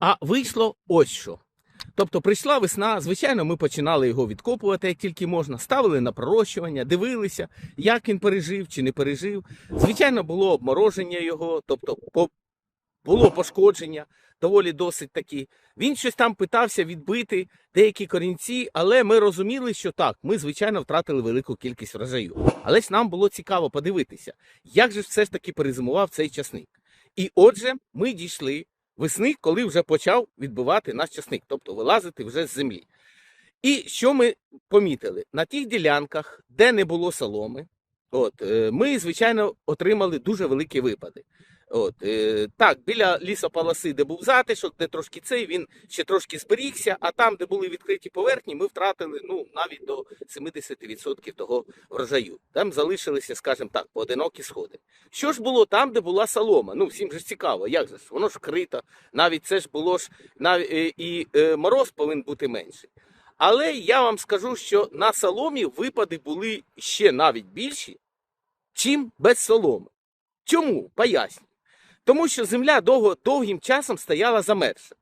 А вийшло ось що. Тобто прийшла весна, звичайно, ми починали його відкопувати як тільки можна, ставили на пророщування, дивилися, як він пережив чи не пережив. Звичайно, було обмороження його, тобто було пошкодження, доволі досить такі. Він щось там питався відбити деякі корінці, але ми розуміли, що так, ми, звичайно, втратили велику кількість врожаю. Але ж нам було цікаво подивитися, як же все ж таки перезимував цей часник. І отже, ми дійшли весни, коли вже почав відбивати наш часник, тобто вилазити вже з землі. І що ми помітили? На тих ділянках, де не було соломи, от, е, ми, звичайно, отримали дуже великі випади. От, е, так, біля лісополоси, де був затишок, де трошки цей, він ще трошки зберігся, а там, де були відкриті поверхні, ми втратили ну, навіть до 70% того врожаю. Там залишилися, скажімо так, поодинокі сходи. Що ж було там, де була солома? Ну, всім же цікаво, як же ж? Воно ж вкрито, навіть це ж було ж навіть, е, і е, мороз повинен бути менший. Але я вам скажу, що на соломі випади були ще навіть більші, чим без соломи. Чому? Поясню. Тому що земля довго, довгим часом стояла замерзша.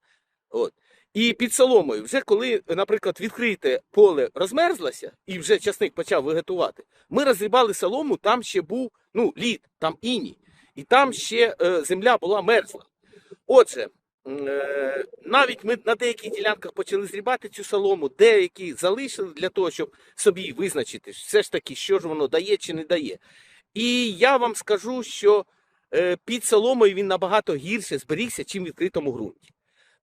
От. І під соломою, вже коли, наприклад, відкрите поле розмерзлося і вже часник почав вегетувати, ми розрібали солому, там ще був ну, лід, там іній, і там ще е, земля була мерзла. Отже, е, навіть ми на деяких ділянках почали зрібати цю солому, деякі залишили для того, щоб собі визначити, все ж таки, що ж воно дає чи не дає. І я вам скажу, що під соломою він набагато гірше зберігся, чим в відкритому ґрунті.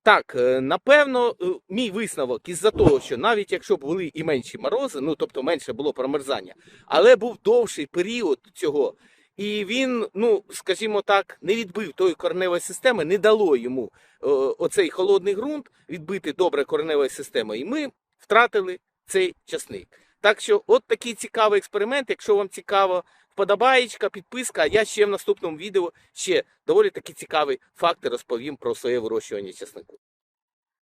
Так, е, напевно, е, мій висновок із-за того, що навіть якщо були і менші морози, ну тобто менше було промерзання, але був довший період цього, і він, ну скажімо так, не відбив тої кореневої системи, не дало йому е, оцей холодний ґрунт відбити добре кореневої системи, і ми втратили цей часник. Так що, от такий цікавий експеримент. Якщо вам цікаво, вподобаєчка, підписка. Я ще в наступному відео ще доволі такі цікаві факти розповім про своє вирощування часнику.